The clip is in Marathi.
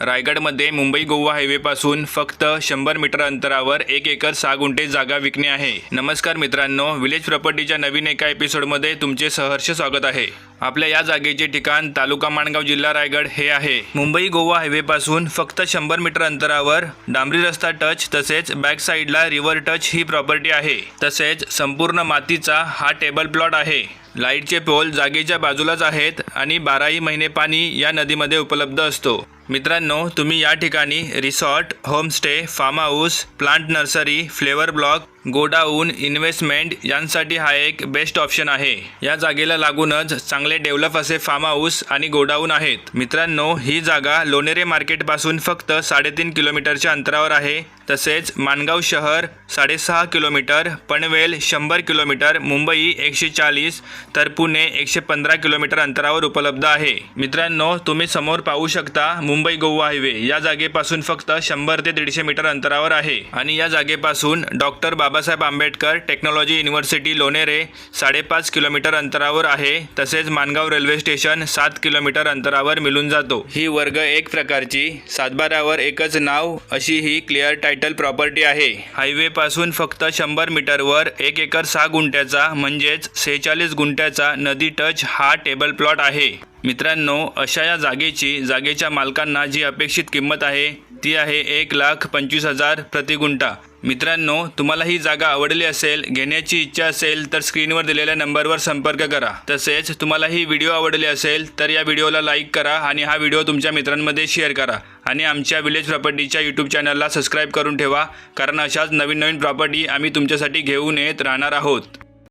रायगडमध्ये मुंबई गोवा हायवेपासून फक्त शंभर मीटर अंतरावर एक एकर सहा गुंठे जागा विकणे आहे. नमस्कार मित्रांनो विलेज प्रॉपर्टीच्या नवीन एका एपिसोडमध्ये तुमचे सहर्ष स्वागत आहे. आपल्या या जागेचे ठिकाण तालुका माणगाव जिल्हा रायगड हे आहे. मुंबई गोवा हायवेपासून फक्त शंभर मीटर अंतरावर डांबरी रस्ता टच तसेच बॅक साईडला रिव्हर टच ही प्रॉपर्टी आहे. तसेच संपूर्ण मातीचा हा टेबल प्लॉट आहे. लाईटचे पोल जागेच्या बाजूलाच आहेत आणि बाराही महिने पाणी या नदीमध्ये उपलब्ध असतो. मित्रांनो तुम्ही या ठिकाणी resort homestay farm house plant nursery flavour block godown investment यांसाठी हा एक बेस्ट ऑप्शन आहे. या जागेला लागूनच चांगले डेव्हलप असे फार्म हाऊस आणि गोडाऊन आहेत. मित्रांनो ही जागा लोणेरे मार्केटपासून फक्त साडेतीन किलोमीटरच्या अंतरावर आहे. तसेच माणगाव शहर साडेसहा किलोमीटर पनवेल शंभर किलोमीटर मुंबई एकशे चाळीस तर पुणे एकशे पंधरा किलोमीटर अंतरावर उपलब्ध आहे. मित्रांनो तुम्ही समोर पाहू शकता मुंबई गोवा हायवे या जागेपासून फक्त शंभर ते दीडशे मीटर अंतरावर आहे. आणि या जागेपासून doctor Babasaheb Ambedkar technology university Lonere साडेपाच किलोमीटर अंतरावर आहे तसेच मानगाव रेल्वे स्टेशन सात किलोमीटर अंतरावर मिळून जातो. ही वर्ग एक प्रकारची सातबारावर एकच नाव अशी ही क्लिअर टायटल प्रॉपर्टी आहे. हायवे पासून फक्त शंभर मीटरवर एक एकर सहा गुंठ्याचा म्हणजेच सेहेचाळीस गुंठ्याचा नदी टच हा टेबल प्लॉट आहे. मित्रांनो अशा या जागेची जागेच्या मालकांना जी अपेक्षित किंमत आहे ती आहे एक लाख पंचवीस हजार प्रति गुंठा. मित्रांनो तुम्हाला ही जागा आवडली असेल घेण्याची इच्छा असेल तर स्क्रीनवर दिलेल्या नंबरवर संपर्क करा. तसेच तुम्हाला ही व्हिडिओ आवडली असेल तर या व्हिडिओला लाईक करा आणि हा व्हिडिओ तुमच्या मित्रांमध्ये शेअर करा. आणि आमच्या विलेज प्रॉपर्टीच्या यूट्यूब चॅनलला सबस्क्राईब करून ठेवा कारण अशाच नवीन नवीन प्रॉपर्टी आम्ही तुमच्यासाठी घेऊन येत राहणार आहोत.